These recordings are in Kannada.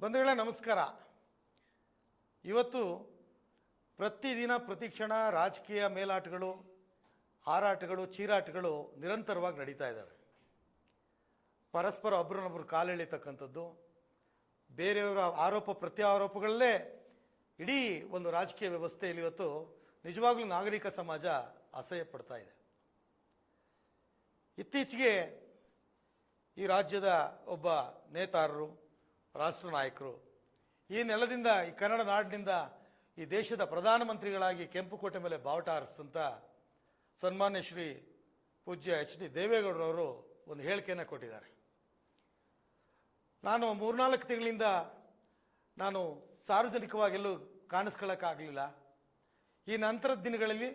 ಬಂಧುಗಳೇ, ನಮಸ್ಕಾರ. ಇವತ್ತು ಪ್ರತಿದಿನ ಪ್ರತಿಕ್ಷಣ ರಾಜಕೀಯ ಮೇಲಾಟಗಳು, ಹಾರಾಟಗಳು, ಚೀರಾಟಗಳು ನಿರಂತರವಾಗಿ ನಡೀತಾ ಇದ್ದಾವೆ. ಪರಸ್ಪರ ಒಬ್ಬರನ್ನೊಬ್ಬರು ಕಾಲೆಳಿತಕ್ಕಂಥದ್ದು, ಬೇರೆಯವರ ಆರೋಪ, ಪ್ರತ್ಯಾರೋಪಗಳಲ್ಲೇ ಇಡೀ ಒಂದು ರಾಜಕೀಯ ವ್ಯವಸ್ಥೆಯಲ್ಲಿ ಇವತ್ತು ನಿಜವಾಗ್ಲೂ ನಾಗರಿಕ ಸಮಾಜ ಅಸಹ್ಯ ಪಡ್ತಾ ಇದೆ. ಇತ್ತೀಚೆಗೆ ಈ ರಾಜ್ಯದ ಒಬ್ಬ ನೇತಾರರು ರಾಷ್ಟ್ರ ನಾಯಕರು. ಈ ನೆಲದಿಂದ, ಈ ಕನ್ನಡ ನಾಡಿನಿಂದ ಈ ದೇಶದ ಪ್ರಧಾನಮಂತ್ರಿಗಳಾಗಿ ಕೆಂಪುಕೋಟೆ ಮೇಲೆ ಬಾವುಟ ಹಾರಿಸಿದಂಥ ಸನ್ಮಾನ್ಯ ಶ್ರೀ ಪೂಜ್ಯ ಎಚ್ ಡಿ ದೇವೇಗೌಡರವರು ಒಂದು ಹೇಳಿಕೆಯನ್ನು ಕೊಟ್ಟಿದ್ದಾರೆ. ನಾನು ಮೂರ್ನಾಲ್ಕು ತಿಂಗಳಿಂದ ನಾನು ಸಾರ್ವಜನಿಕವಾಗೆಲ್ಲೂ ಕಾಣಿಸ್ಕೊಳ್ಳೋಕ್ಕಾಗಲಿಲ್ಲ. ಈ ನಂತರದ ದಿನಗಳಲ್ಲಿ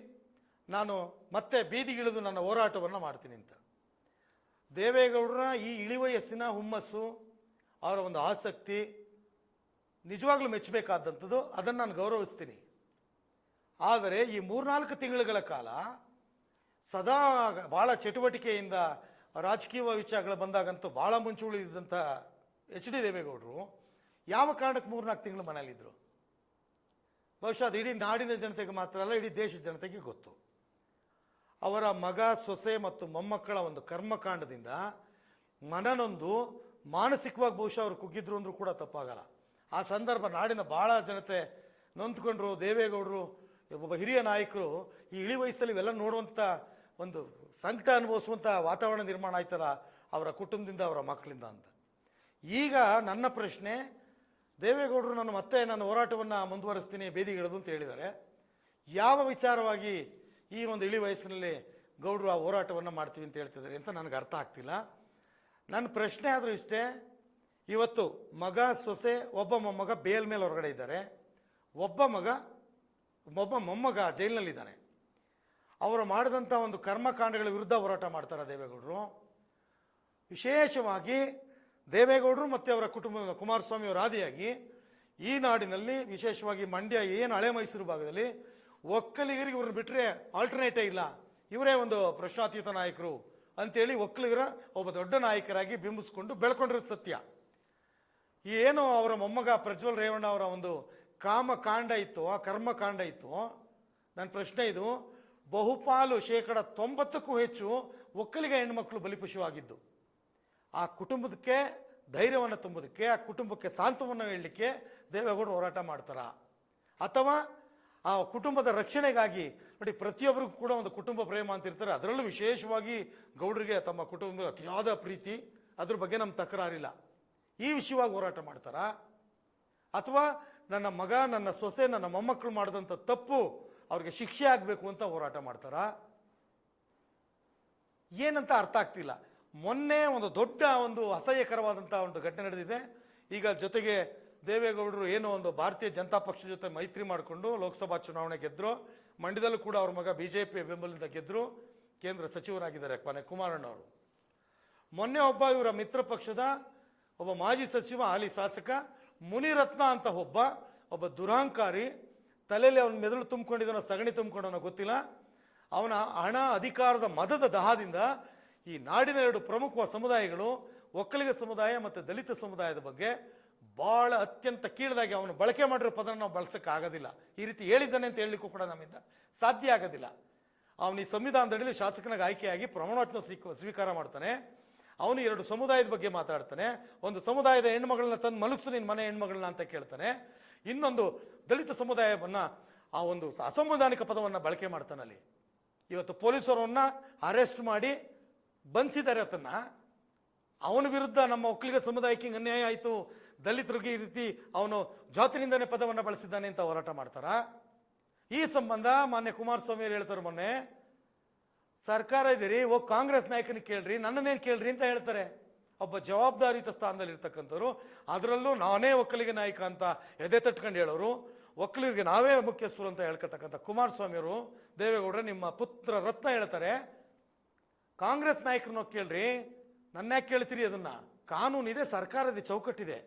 ನಾನು ಮತ್ತೆ ಬೀದಿಗಿಳಿದು ನನ್ನ ಹೋರಾಟವನ್ನು ಮಾಡ್ತೀನಿ ಅಂತ. ದೇವೇಗೌಡರ ಈ ಇಳಿವಯಸ್ಸಿನ ಹುಮ್ಮಸ್ಸು ಅವರ ಒಂದು ಆಸಕ್ತಿ ನಿಜವಾಗ್ಲೂ ಮೆಚ್ಚಬೇಕಾದಂಥದ್ದು, ಅದನ್ನು ನಾನು ಗೌರವಿಸ್ತೀನಿ. ಆದರೆ ಈ ಮೂರ್ನಾಲ್ಕು ತಿಂಗಳುಗಳ ಕಾಲ ಸದಾ ಭಾಳ ಚಟುವಟಿಕೆಯಿಂದ ರಾಜಕೀಯ ವಿಚಾರಗಳು ಬಂದಾಗಂತೂ ಭಾಳ ಮುಂಚೆ ಉಳಿದಿದ್ದಂಥ ಎಚ್ ಡಿ ದೇವೇಗೌಡರು ಯಾವ ಕಾರಣಕ್ಕೆ ಮೂರ್ನಾಲ್ಕು ತಿಂಗಳು ಮನೇಲಿದ್ದರು ಬಹುಶಃ ಅದು ಇಡೀ ನಾಡಿನ ಜನತೆಗೆ ಮಾತ್ರ ಅಲ್ಲ, ಇಡೀ ದೇಶದ ಜನತೆಗೆ ಗೊತ್ತು. ಅವರ ಮಗ ಸೊಸೆ ಮತ್ತು ಮೊಮ್ಮಕ್ಕಳ ಒಂದು ಕರ್ಮಕಾಂಡದಿಂದ ಮನನೊಂದು ಮಾನಸಿಕವಾಗಿ ಬಹುಶಃ ಅವರು ಕುಗ್ಗಿದ್ರು ಅಂದರೂ ಕೂಡ ತಪ್ಪಾಗಲ್ಲ. ಆ ಸಂದರ್ಭ ನಾಡಿನ ಭಾಳ ಜನತೆ ನೊಂದ್ಕೊಂಡ್ರು, ದೇವೇಗೌಡರು, ಒಬ್ಬ ಹಿರಿಯ ನಾಯಕರು, ಈ ಇಳಿ ವಯಸ್ಸಲ್ಲಿ ಇವೆಲ್ಲ ನೋಡುವಂಥ ಒಂದು ಸಂಕಟ ಅನುಭವಿಸುವಂಥ ವಾತಾವರಣ ನಿರ್ಮಾಣ ಆಯ್ತಲ್ಲ ಅವರ ಕುಟುಂಬದಿಂದ, ಅವರ ಮಕ್ಕಳಿಂದ ಅಂತ. ಈಗ ನನ್ನ ಪ್ರಶ್ನೆ, ದೇವೇಗೌಡರು ನಾನು ಮತ್ತೆ ನನ್ನ ಹೋರಾಟವನ್ನು ಮುಂದುವರಿಸ್ತೀನಿ ಬೇದಿಗಿಡೋದು ಅಂತ ಹೇಳಿದ್ದಾರೆ. ಯಾವ ವಿಚಾರವಾಗಿ ಈ ಒಂದು ಇಳಿ ವಯಸ್ಸಿನಲ್ಲಿ ಗೌಡರು ಆ ಹೋರಾಟವನ್ನು ಮಾಡ್ತೀವಿ ಅಂತ ಹೇಳ್ತಿದ್ದಾರೆ ಅಂತ ನನಗೆ ಅರ್ಥ ಆಗ್ತಿಲ್ಲ. ನನ್ನ ಪ್ರಶ್ನೆ ಆದರೂ ಇಷ್ಟೇ, ಇವತ್ತು ಮಗ ಸೊಸೆ, ಒಬ್ಬ ಮೊಮ್ಮಗ ಬೇಲ್ ಮೇಲೆ ಹೊರಗಡೆ ಇದ್ದಾರೆ. ಒಬ್ಬ ಮಗ, ಒಬ್ಬ ಮೊಮ್ಮಗ ಜೈಲಿನಲ್ಲಿದ್ದಾನೆ. ಅವರು ಮಾಡಿದಂಥ ಒಂದು ಕರ್ಮಕಾಂಡಗಳ ವಿರುದ್ಧ ಹೋರಾಟ ಮಾಡ್ತಾರೆ ದೇವೇಗೌಡರು? ವಿಶೇಷವಾಗಿ ದೇವೇಗೌಡರು ಮತ್ತು ಅವರ ಕುಟುಂಬ ಕುಮಾರಸ್ವಾಮಿ ಅವರ ಆದಿಯಾಗಿ ಈ ನಾಡಿನಲ್ಲಿ, ವಿಶೇಷವಾಗಿ ಮಂಡ್ಯ, ಏನು ಹಳೆ ಮೈಸೂರು ಭಾಗದಲ್ಲಿ, ಒಕ್ಕಲಿಗರಿಗೆ ಇವ್ರನ್ನ ಬಿಟ್ಟರೆ ಆಲ್ಟರ್ನೇಟೇ ಇಲ್ಲ. ಇವರೇ ಒಂದು ಪ್ರಶ್ನಾತೀತ ನಾಯಕರು. ಅಂತೇಳಿ ಒಕ್ಕಲಿಗರ ಒಬ್ಬ ದೊಡ್ಡ ನಾಯಕರಾಗಿ ಬಿಂಬಿಸ್ಕೊಂಡು ಬೆಳ್ಕೊಂಡಿರೋದು ಸತ್ಯ. ಏನು ಅವರ ಮೊಮ್ಮಗ ಪ್ರಜ್ವಲ್ ರೇವಣ್ಣ ಅವರ ಒಂದು ಕಾಮಕಾಂಡ ಇತ್ತು, ಆ ಕರ್ಮಕಾಂಡ ಇತ್ತು. ನನ್ನ ಪ್ರಶ್ನೆ ಇದು, ಬಹುಪಾಲು ಶೇಕಡ ತೊಂಬತ್ತಕ್ಕೂ ಹೆಚ್ಚು ಒಕ್ಕಲಿಗ ಹೆಣ್ಮಕ್ಳು ಬಲಿಪಶುವಾಗಿದ್ದು. ಆ ಕುಟುಂಬಕ್ಕೆ ಧೈರ್ಯವನ್ನು ತುಂಬೋದಕ್ಕೆ, ಆ ಕುಟುಂಬಕ್ಕೆ ಸಾಂತ್ವವನ್ನು ಹೇಳಲಿಕ್ಕೆ ದೇವೇಗೌಡರು ಹೋರಾಟ ಮಾಡ್ತಾರ? ಅಥವಾ ಆ ಕುಟುಂಬದ ರಕ್ಷಣೆಗಾಗಿ ನೋಡಿ ಪ್ರತಿಯೊಬ್ಬರಿಗೂ ಕೂಡ ಒಂದು ಕುಟುಂಬ ಪ್ರೇಮ ಅಂತ ಇರ್ತಾರೆ. ಅದರಲ್ಲೂ ವಿಶೇಷವಾಗಿ ಗೌಡರಿಗೆ ತಮ್ಮ ಕುಟುಂಬದ ಅತಿಯಾದ ಪ್ರೀತಿ, ಅದ್ರ ಬಗ್ಗೆ ನಮ್ಮ ತಕರಾರಿಲ್ಲ. ಈ ವಿಷಯವಾಗಿ ಹೋರಾಟ ಮಾಡ್ತಾರಾ? ಅಥವಾ ನನ್ನ ಮಗ, ನನ್ನ ಸೊಸೆ, ನನ್ನ ಮೊಮ್ಮಕ್ಕಳು ಮಾಡಿದಂಥ ತಪ್ಪು ಅವ್ರಿಗೆ ಶಿಕ್ಷೆ ಆಗಬೇಕು ಅಂತ ಹೋರಾಟ ಮಾಡ್ತಾರಾ? ಏನಂತ ಅರ್ಥ ಆಗ್ತಿಲ್ಲ. ಮೊನ್ನೆ ಒಂದು ದೊಡ್ಡ ಒಂದು ಅಸಹ್ಯಕರವಾದಂಥ ಒಂದು ಘಟನೆ ನಡೆದಿದೆ. ಈಗ ಜೊತೆಗೆ ದೇವೇಗೌಡರು ಏನೋ ಒಂದು ಭಾರತೀಯ ಜನತಾ ಪಕ್ಷದ ಜೊತೆ ಮೈತ್ರಿ ಮಾಡಿಕೊಂಡು ಲೋಕಸಭಾ ಚುನಾವಣೆ ಗೆದ್ದರು ಮಂಡ್ಯದಲ್ಲೂ ಕೂಡ ಅವ್ರ ಮಗ ಬಿ ಜೆ ಪಿ ಬೆಂಬಲದಿಂದ ಗೆದ್ದರು ಕೇಂದ್ರ ಸಚಿವರಾಗಿದ್ದಾರೆ ಕೊನೆ ಕುಮಾರಣ್ಣವರು ಮೊನ್ನೆ ಒಬ್ಬ ಇವರ ಮಿತ್ರ ಪಕ್ಷದ ಒಬ್ಬ ಮಾಜಿ ಸಚಿವ, ಹಾಲಿ ಶಾಸಕ ಮುನಿರತ್ನ ಅಂತ ಒಬ್ಬ ಒಬ್ಬ ದುರಹಂಕಾರಿ ತಲೆಯಲ್ಲಿ ಅವನ ಮೆದುಳು ತುಂಬಿಕೊಂಡಿದ್ದಾನೋ, ಸಗಣಿ ತುಂಬಿಕೊಂಡನೋ ಗೊತ್ತಿಲ್ಲ. ಅವನ ಹಣ ಅಧಿಕಾರದ ಮದದ ದಹದಿಂದ ಈ ನಾಡಿನ ಎರಡು ಪ್ರಮುಖ ಸಮುದಾಯಗಳು, ಒಕ್ಕಲಿಗ ಸಮುದಾಯ ಮತ್ತು ದಲಿತ ಸಮುದಾಯದ ಬಗ್ಗೆ ಭಾಳ ಅತ್ಯಂತ ಕೀಳದಾಗಿ ಅವನು ಬಳಕೆ ಮಾಡಿರೋ ಪದನ ನಾವು ಬಳಸೋಕ್ಕಾಗೋದಿಲ್ಲ. ಈ ರೀತಿ ಹೇಳಿದ್ದಾನೆ ಅಂತ ಹೇಳಲಿಕ್ಕೂ ಕೂಡ ನಮ್ಮಿಂದ ಸಾಧ್ಯ ಆಗೋದಿಲ್ಲ. ಅವನು ಈ ಸಂವಿಧಾನದಡಿಯಲ್ಲಿ ಶಾಸಕನಾಗಿ ಆಯ್ಕೆಯಾಗಿ ಪ್ರಮಾಣವಚನ ಸ್ವೀಕ, ಸ್ವೀಕಾರ ಮಾಡ್ತಾನೆ. ಅವನು ಎರಡು ಸಮುದಾಯದ ಬಗ್ಗೆ ಮಾತಾಡ್ತಾನೆ. ಒಂದು ಸಮುದಾಯದ ಹೆಣ್ಮಗಳನ್ನ ತಂದು ಮಲಗಿಸು ನಿನ್ನ ಮನೆ ಹೆಣ್ಮಗಳನ್ನ ಅಂತ ಕೇಳ್ತಾನೆ. ಇನ್ನೊಂದು ದಲಿತ ಸಮುದಾಯವನ್ನು ಆ ಒಂದು ಅಸಂವಿಧಾನಿಕ ಪದವನ್ನು ಬಳಕೆ ಮಾಡ್ತಾನೆ ಅಲ್ಲಿ. ಇವತ್ತು ಪೊಲೀಸರನ್ನು ಅರೆಸ್ಟ್ ಮಾಡಿ ಬಂಧಿಸಿದ್ದಾರೆ ಅದನ್ನು ಅವನ ವಿರುದ್ಧ ನಮ್ಮ ಒಕ್ಕಲಿಗ ಸಮುದಾಯಕ್ಕೆ ಅನ್ಯಾಯ ಆಯಿತು. ದಲಿತರಿಗೆ ಈ ರೀತಿ ಅವನು ಜಾತಿನಿಂದನೇ ಪದವನ್ನು ಬಳಸಿದ್ದಾನೆ ಅಂತ ಹೋರಾಟ ಮಾಡ್ತಾರಾ? ಈ ಸಂಬಂಧ ಮಾನ್ಯ ಕುಮಾರಸ್ವಾಮಿ ಅವರು ಹೇಳ್ತಾರೆ ಮೊನ್ನೆ, ಸರ್ಕಾರ ಇದೀರಿ, ಓ ಕಾಂಗ್ರೆಸ್ ನಾಯಕನಿಗೆ ಕೇಳ್ರಿ, ನನ್ನನ್ನೇನು ಕೇಳ್ರಿ ಅಂತ ಹೇಳ್ತಾರೆ. ಒಬ್ಬ ಜವಾಬ್ದಾರಿಯುತ ಸ್ಥಾನದಲ್ಲಿ ಇರ್ತಕ್ಕಂಥವ್ರು ಅದರಲ್ಲೂ ನಾನೇ ಒಕ್ಕಲಿಗೆ ನಾಯಕ ಅಂತ ಎದೆ ತಟ್ಕೊಂಡು ಹೇಳೋರು, ಒಕ್ಕಲಿಗರಿಗೆ ನಾವೇ ಮುಖ್ಯಸ್ಥರು ಅಂತ ಹೇಳ್ಕೊತಕ್ಕಂಥ ಕುಮಾರಸ್ವಾಮಿಯವರು ದೇವೇಗೌಡರು ನಿಮ್ಮ ಪುತ್ರ ರತ್ನ ಹೇಳ್ತಾರೆ, ಕಾಂಗ್ರೆಸ್ ನಾಯಕರನ್ನ ಕೇಳ್ರಿ ನನ್ನ ಯಾಕೆ ಕೇಳ್ತೀರಿ ಅದನ್ನು? ಕಾನೂನಿದೆ, ಸರ್ಕಾರದ ಚೌಕಟ್ಟಿದೆ.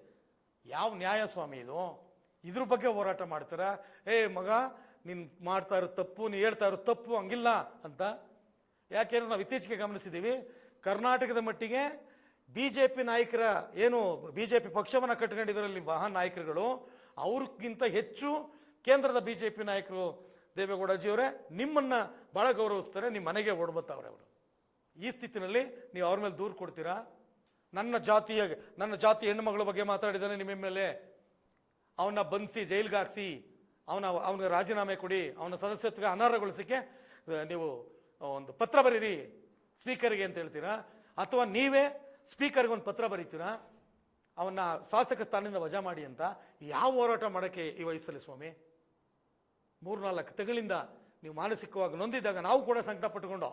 ಯಾವ ನ್ಯಾಯ ಸ್ವಾಮಿ ಇದು? ಇದ್ರ ಬಗ್ಗೆ ಹೋರಾಟ ಮಾಡ್ತಾರ? ಏ, ಮಗ, ನೀನು ಮಾಡ್ತಾ ಇರೋ ತಪ್ಪು ನೀ ಹೇಳ್ತಾ ಇರೋ ತಪ್ಪು ಹಂಗಿಲ್ಲ ಅಂತ. ಯಾಕೆಂದ್ರೆ ನಾವು ಇತ್ತೀಚೆಗೆ ಗಮನಿಸಿದ್ದೀವಿ ಕರ್ನಾಟಕದ ಮಟ್ಟಿಗೆ ಬಿ ಜೆ ಪಿ ನಾಯಕರ ಏನು ಬಿ ಜೆ ಪಿ ಪಕ್ಷವನ್ನು ಕಟ್ಕೊಂಡಿದ್ದರಲ್ಲಿ ಮಹಾನ್ ನಾಯಕರುಗಳು ಅವ್ರಿಗಿಂತ ಹೆಚ್ಚು ಕೇಂದ್ರದ ಬಿ ಜೆ ಪಿ ನಾಯಕರು ದೇವೇಗೌಡಜಿಯವರೇ ನಿಮ್ಮನ್ನು ಭಾಳ ಗೌರವಿಸ್ತಾರೆ ನಿಮ್ಮ ಮನೆಗೆ ಓಡ್ಬತ್ತವ್ರೆ ಅವರು. ಈ ಸ್ಥಿತಿನಲ್ಲಿ ನೀವು ಅವ್ರ ಮೇಲೆ ದೂರು ಕೊಡ್ತೀರಾ? ನನ್ನ ಜಾತಿಯ, ನನ್ನ ಜಾತಿ ಹೆಣ್ಣುಮಗಳ ಬಗ್ಗೆ ಮಾತಾಡಿದ್ದಾನೆ ನಿಮ್ಮ ಮೇಲೆ ಅವನ್ನ ಬಂಧಿಸಿ ಜೈಲಿಗೆ ಹಾಕ್ಸಿ ಅವನ, ಅವನಿಗೆ ರಾಜೀನಾಮೆ ಕೊಡಿ, ಅವನ ಸದಸ್ಯತ್ವ ಅನರ್ಹಗೊಳಿಸಕ್ಕೆ ನೀವು ಒಂದು ಪತ್ರ ಬರೀರಿ, ಸ್ಪೀಕರ್ಗೆ ಅಂತ ಹೇಳ್ತೀರಾ? ಅಥವಾ ನೀವೇ ಸ್ಪೀಕರ್ಗೆ ಒಂದು ಪತ್ರ ಬರೀತೀರಾ? ಅವನ್ನ ಶಾಸಕ ಸ್ಥಾನದಿಂದ ವಜಾ ಮಾಡಿ ಅಂತ ಯಾವ ಹೋರಾಟ ಮಾಡೋಕ್ಕೆ ಈ ವಯಸ್ಸಲ್ಲಿ ಸ್ವಾಮಿ? ಮೂರ್ನಾಲ್ಕು ತಿಂಗಳಿಂದ ನೀವು ಮಾನಸಿಕವಾಗಿ ನೊಂದಿದ್ದಾಗ ನಾವು ಕೂಡ ಸಂಕಟ ಪಟ್ಟುಕೊಂಡು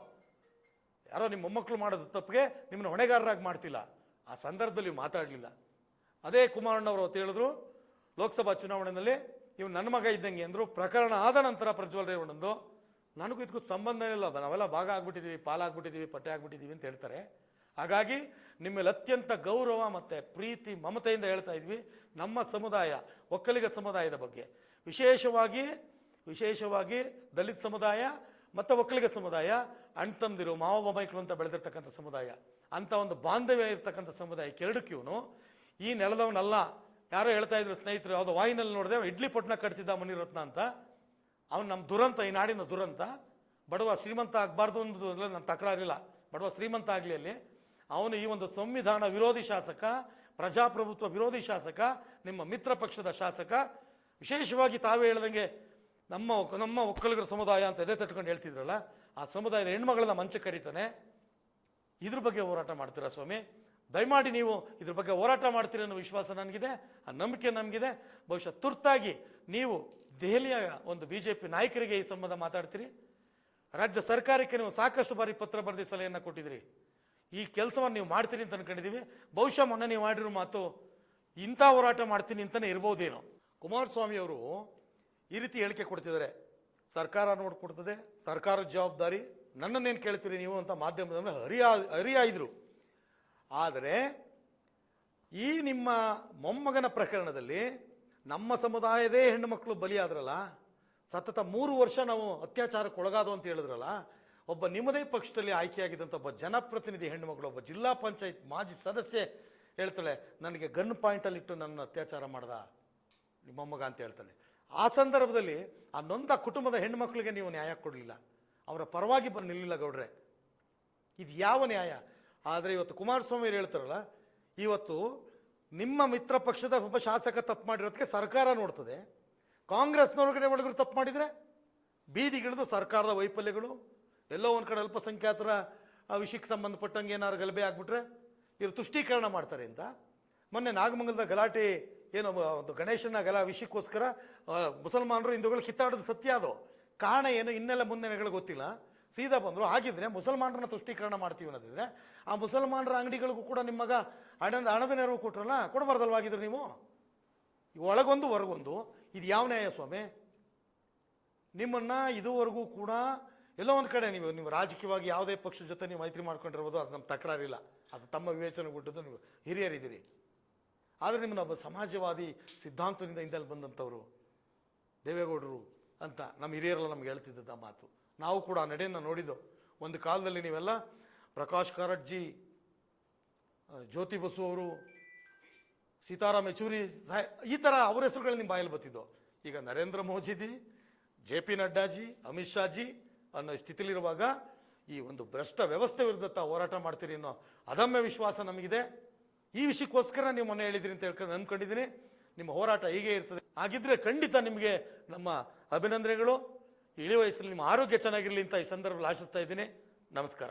ಯಾರೋ ನಿಮ್ಮ ಮೊಮ್ಮಕ್ಕಳು ಮಾಡೋದು ತಪ್ಪಿಗೆ ನಿಮ್ಮನ್ನ ಹೊಣೆಗಾರರಾಗಿ ಮಾಡ್ತಿಲ್ಲ. ಆ ಸಂದರ್ಭದಲ್ಲಿ ಮಾತಾಡಲಿಲ್ಲ. ಅದೇ ಕುಮಾರಣ್ಣವರು ಅವತ್ತು ಹೇಳಿದ್ರು, ಲೋಕಸಭಾ ಚುನಾವಣೆಯಲ್ಲಿ ಇವ್ನು ನನ್ನ ಮಗ ಇದ್ದಂಗೆ ಅಂದರು, ಪ್ರಕರಣ ಆದ ನಂತರ ಪ್ರಜ್ವಲ್ ರೇವಣ್ಣಂದು ನನಗೂ ಇದಕ್ಕೂ ಸಂಬಂಧ ಇಲ್ಲ, ನಾವೆಲ್ಲ ಭಾಗ ಆಗ್ಬಿಟ್ಟಿದ್ದೀವಿ ಪಾಲಾಗ್ಬಿಟ್ಟಿದ್ದೀವಿ ಪಟ್ಟೆ ಆಗ್ಬಿಟ್ಟಿದ್ದೀವಿ ಅಂತ ಹೇಳ್ತಾರೆ. ಹಾಗಾಗಿ ನಿಮ್ಮಲ್ಲಿ ಅತ್ಯಂತ ಗೌರವ ಮತ್ತು ಪ್ರೀತಿ, ಮಮತೆಯಿಂದ ಹೇಳ್ತಾ ಇದ್ವಿ. ನಮ್ಮ ಸಮುದಾಯ, ಒಕ್ಕಲಿಗ ಸಮುದಾಯದ ಬಗ್ಗೆ. ವಿಶೇಷವಾಗಿ ವಿಶೇಷವಾಗಿ ದಲಿತ ಸಮುದಾಯ ಮತ್ತು ಒಕ್ಕಲಿಗ ಸಮುದಾಯ, ಅಣ್ತಂದಿರು, ಮಾವ ಮೊಮ್ಮಕ್ಕಳು ಅಂತ ಬೆಳೆದಿರ್ತಕ್ಕಂಥ ಸಮುದಾಯ ಅಂಥ ಒಂದು ಬಾಂಧವ್ಯ ಇರ್ತಕ್ಕಂಥ ಸಮುದಾಯಕ್ಕೆ ಇವನು. ಈ ನೆಲದವನಲ್ಲ, ಯಾರೋ ಹೇಳ್ತಾ ಇದ್ರು ಸ್ನೇಹಿತರು, ಯಾವುದೋ ವಾಯಿನಲ್ಲಿ ನೋಡಿದೆ ಇಡ್ಲಿ ಪೊಟ್ನ ಕಟ್ತಿದ್ದ ಮುನಿರತ್ನ ಅಂತ. ಅವ್ನು ನಮ್ಮ ದುರಂತ, ಈ ನಾಡಿನ ದುರಂತ. ಬಡವ ಶ್ರೀಮಂತ ಆಗಬಾರ್ದು ಅನ್ನೋದು ನನ್ನ ತಕರಾರಿಲ್ಲ. ಬಡವ ಶ್ರೀಮಂತ ಆಗಲಿ ಅಲ್ಲಿ. ಅವನು ಈ ಒಂದು ಸಂವಿಧಾನ ವಿರೋಧಿ ಶಾಸಕ, ಪ್ರಜಾಪ್ರಭುತ್ವ ವಿರೋಧಿ ಶಾಸಕ, ನಿಮ್ಮ ಮಿತ್ರ ಪಕ್ಷದ ಶಾಸಕ. ವಿಶೇಷವಾಗಿ ತಾವೇ ಹೇಳ್ದಂಗೆ ನಮ್ಮ ನಮ್ಮ ಒಕ್ಕಲಿಗರ ಸಮುದಾಯ ಅಂತ ಎದೆ ತಟ್ಕೊಂಡು ಹೇಳ್ತಿದ್ರಲ್ಲ, ಆ ಸಮುದಾಯದ ಹೆಣ್ಮಗಳನ್ನ ಮಂಚ ಕರೀತಾನೆ. ಇದ್ರ ಬಗ್ಗೆ ಹೋರಾಟ ಮಾಡ್ತೀರಾ ಸ್ವಾಮಿ? ದಯಮಾಡಿ ನೀವು ಇದ್ರ ಬಗ್ಗೆ ಹೋರಾಟ ಮಾಡ್ತೀರಿ ಅನ್ನೋ ವಿಶ್ವಾಸ ನನಗಿದೆ, ಆ ನಂಬಿಕೆ ನಮಗಿದೆ. ಬಹುಶಃ ತುರ್ತಾಗಿ ನೀವು ದೆಹಲಿಯ ಒಂದು ಬಿ ಜೆ ಪಿ ನಾಯಕರಿಗೆ ಈ ಸಂಬಂಧ ಮಾತಾಡ್ತೀರಿ. ರಾಜ್ಯ ಸರ್ಕಾರಕ್ಕೆ ನೀವು ಸಾಕಷ್ಟು ಬಾರಿ ಪತ್ರ ಬರೆದಿ ಸಲಹೆಯನ್ನು ಕೊಟ್ಟಿದ್ದೀರಿ ಈ ಕೆಲಸವನ್ನು ನೀವು ಮಾಡ್ತೀರಿ ಅಂತ ಅನ್ಕೊಂಡಿದ್ದೀವಿ ಬಹುಶಃ ಮೊನ್ನೆ ನೀವು ಮಾಡಿರೋ ಮಾತು ಇಂಥ ಹೋರಾಟ ಮಾಡ್ತೀನಿ ಅಂತಲೇ ಇರ್ಬೋದೇನೋ. ಕುಮಾರಸ್ವಾಮಿ ಅವರು ಈ ರೀತಿ ಹೇಳಿಕೆ ಕೊಡ್ತಿದ್ದಾರೆ. ಸರ್ಕಾರ ನೋಡಿಕೊಡ್ತದೆ ಸರ್ಕಾರದ ಜವಾಬ್ದಾರಿ, ನನ್ನನ್ನೇನು ಕೇಳ್ತೀರಿ ನೀವು ಅಂತ ಮಾಧ್ಯಮದಲ್ಲಿ ಹರಿಯ, ಹರಿಯಾಯಿದ್ರು. ಆದರೆ ಈ ನಿಮ್ಮ ಮೊಮ್ಮಗನ ಪ್ರಕರಣದಲ್ಲಿ ನಮ್ಮ ಸಮುದಾಯದೇ ಹೆಣ್ಣುಮಕ್ಕಳು ಬಲಿಯಾದ್ರಲ್ಲ, ಸತತ ಮೂರು ವರ್ಷ ನಾವು ಅತ್ಯಾಚಾರಕ್ಕೆ ಒಳಗಾದವು ಅಂತ ಹೇಳಿದ್ರಲ್ಲ, ಒಬ್ಬ ನಿಮ್ಮದೇ ಪಕ್ಷದಲ್ಲಿ ಆಯ್ಕೆಯಾಗಿದ್ದಂಥ ಒಬ್ಬ ಜನಪ್ರತಿನಿಧಿ ಹೆಣ್ಣುಮಗಳು ಒಬ್ಬ ಜಿಲ್ಲಾ ಪಂಚಾಯತ್ ಮಾಜಿ ಸದಸ್ಯೆ ಹೇಳ್ತಾಳೆ, ನನಗೆ ಗನ್ ಪಾಯಿಂಟಲ್ಲಿಟ್ಟು ನನ್ನ ಅತ್ಯಾಚಾರ ಮಾಡ್ದ, ನಿಮ್ಮ ಮೊಮ್ಮಗ ಅಂತ ಹೇಳ್ತಾನೆ ಆ ಸಂದರ್ಭದಲ್ಲಿ ಆ ನೊಂದ ಕುಟುಂಬದ ಹೆಣ್ಮಕ್ಳಿಗೆ ನೀವು ನ್ಯಾಯ ಕೊಡಲಿಲ್ಲ. ಅವರ ಪರವಾಗಿ ಬಂದು ನಿಲ್ಲಿಲ್ಲ ಗೌಡ್ರೆ. ಇದು ಯಾವ ನ್ಯಾಯ? ಆದರೆ ಇವತ್ತು ಕುಮಾರಸ್ವಾಮಿ ಹೇಳ್ತಾರಲ್ಲ, ಇವತ್ತು ನಿಮ್ಮ ಮಿತ್ರ ಪಕ್ಷದ ಒಬ್ಬ ಶಾಸಕ ತಪ್ಪು ಮಾಡಿರೋದಕ್ಕೆ ಸರ್ಕಾರ ನೋಡ್ತದೆ. ಕಾಂಗ್ರೆಸ್ನವ್ರಿಗೆ ಒಳಗರು ತಪ್ಪು ಮಾಡಿದರೆ ಬೀದಿಗಿಳಿದು ಸರ್ಕಾರದ ವೈಫಲ್ಯಗಳು, ಎಲ್ಲೋ ಒಂದು ಕಡೆ ಅಲ್ಪಸಂಖ್ಯಾತರ ವಿಷಯಕ್ಕೆ ಸಂಬಂಧಪಟ್ಟಂಗೆ ಏನಾದ್ರು ಗಲಭೆ ಆಗ್ಬಿಟ್ರೆ ಇವರು ತುಷ್ಟೀಕರಣ ಮಾಡ್ತಾರೆ ಅಂತ. ಮೊನ್ನೆ ನಾಗಮಂಗಲದ ಗಲಾಟೆ ಏನೋ ಒಂದು ಗಣೇಶನ ಗಲ ವಿಷಯಕ್ಕೋಸ್ಕರ ಮುಸಲ್ಮಾನರು ಹಿಂದೂಗಳು ಕಿತ್ತಾಡೋದು ಸತ್ಯ ಅದು. ಕಾರಣ ಏನು? ಇನ್ನೆಲ್ಲ ಮುಂದೆಗಳು ಗೊತ್ತಿಲ್ಲ. ಸೀದಾ ಬಂದರು. ಹಾಗಿದ್ರೆ ಮುಸಲ್ಮಾನರನ್ನ ತುಷ್ಟೀಕರಣ ಮಾಡ್ತೀವಿ ಅನ್ನೋದಿದ್ರೆ, ಆ ಮುಸಲ್ಮಾನರ ಅಂಗಡಿಗಳಿಗೂ ಕೂಡ ನಿಮ್ಮಗ ಮಗ ಹಣದ ಹಣದ ನೆರವು ಕೊಟ್ರಲ್ಲ, ಕೊಡಬಾರ್ದಲ್ವಾಗಿದ್ರು ನೀವು? ಒಳಗೊಂದು, ಹೊರಗೊಂದು. ಇದು ಯಾವ ನ್ಯಾಯ ಸ್ವಾಮಿ? ನಿಮ್ಮನ್ನು ಇದುವರೆಗೂ ಕೂಡ ಎಲ್ಲೋ ಒಂದು ಕಡೆ ನೀವು ನೀವು ರಾಜಕೀಯವಾಗಿ ಯಾವುದೇ ಪಕ್ಷದ ಜೊತೆ ನೀವು ಮೈತ್ರಿ ಮಾಡ್ಕೊಂಡಿರ್ಬೋದು, ಅದು ನಮ್ಮ ತಕರಾರಿಲ್ಲ. ಅದು ತಮ್ಮ ವಿವೇಚನೆ ಬಿಟ್ಟದ್ದು ನೀವು ಹಿರಿಯರಿದ್ದೀರಿ. ಆದರೆ ನಿಮ್ಮನ್ನ ಒಬ್ಬ ಸಮಾಜವಾದಿ ಸಿದ್ಧಾಂತದಿಂದ ಹಿಂದಲ್ಲಿ ಬಂದಂಥವರು ದೇವೇಗೌಡರು ಅಂತ ನಮ್ಮ ಹಿರಿಯರೆಲ್ಲ ನಮ್ಗೆ ಹೇಳ್ತಿದ್ದ ಮಾತು. ನಾವು ಕೂಡ ಆ ನಡೆಯನ್ನು ನೋಡಿದ್ದು. ಒಂದು ಕಾಲದಲ್ಲಿ ನೀವೆಲ್ಲ ಪ್ರಕಾಶ್ ಕಾರಟ್ಜಿ ಜ್ಯೋತಿ ಬಸು ಅವರು, ಸೀತಾರಾಮ್ ಯೆಚೂರಿ ಸಾಹ್, ಈ ಥರ ಅವ್ರ ಹೆಸರುಗಳು ನಿಮ್ಮ ಬಾಯಲ್ಲಿ ಬತ್ತಿದ್ದೋ ಈಗ ನರೇಂದ್ರ ಮೋದಿಜಿ, ಜೆ ಪಿ ನಡ್ಡಾಜಿ, ಅಮಿತ್ ಶಾಜಿ ಅನ್ನೋ ಸ್ಥಿತಿಲಿರುವಾಗ ಈ ಒಂದು ಭ್ರಷ್ಟ ವ್ಯವಸ್ಥೆ ವಿರುದ್ಧ ಹೋರಾಟ ಮಾಡ್ತೀರಿ ಅನ್ನೋ ಅದಮ್ಯ ವಿಶ್ವಾಸ ನಮಗಿದೆ. ಈ ವಿಷಯಕ್ಕೋಸ್ಕರ ನೀವು ಮೊನ್ನೆ ಹೇಳಿದ್ರಿ ಅಂತ ಹೇಳ್ಕೊಂಡು ಅಂದ್ಕೊಂಡಿದ್ದೀನಿ. ನಿಮ್ಮ ಹೋರಾಟ ಹೀಗೆ ಇರ್ತದೆ. ಹಾಗಿದ್ರೆ ಖಂಡಿತ ನಿಮಗೆ ನಮ್ಮ ಅಭಿನಂದನೆಗಳು. ಇಳಿ ವಯಸ್ಸಲ್ಲಿ ನಿಮ್ಮ ಆರೋಗ್ಯ ಚೆನ್ನಾಗಿರಲಿ ಅಂತ ಈ ಸಂದರ್ಭದಲ್ಲಿ ಆಶಿಸ್ತಾ ಇದ್ದೀನಿ. ನಮಸ್ಕಾರ.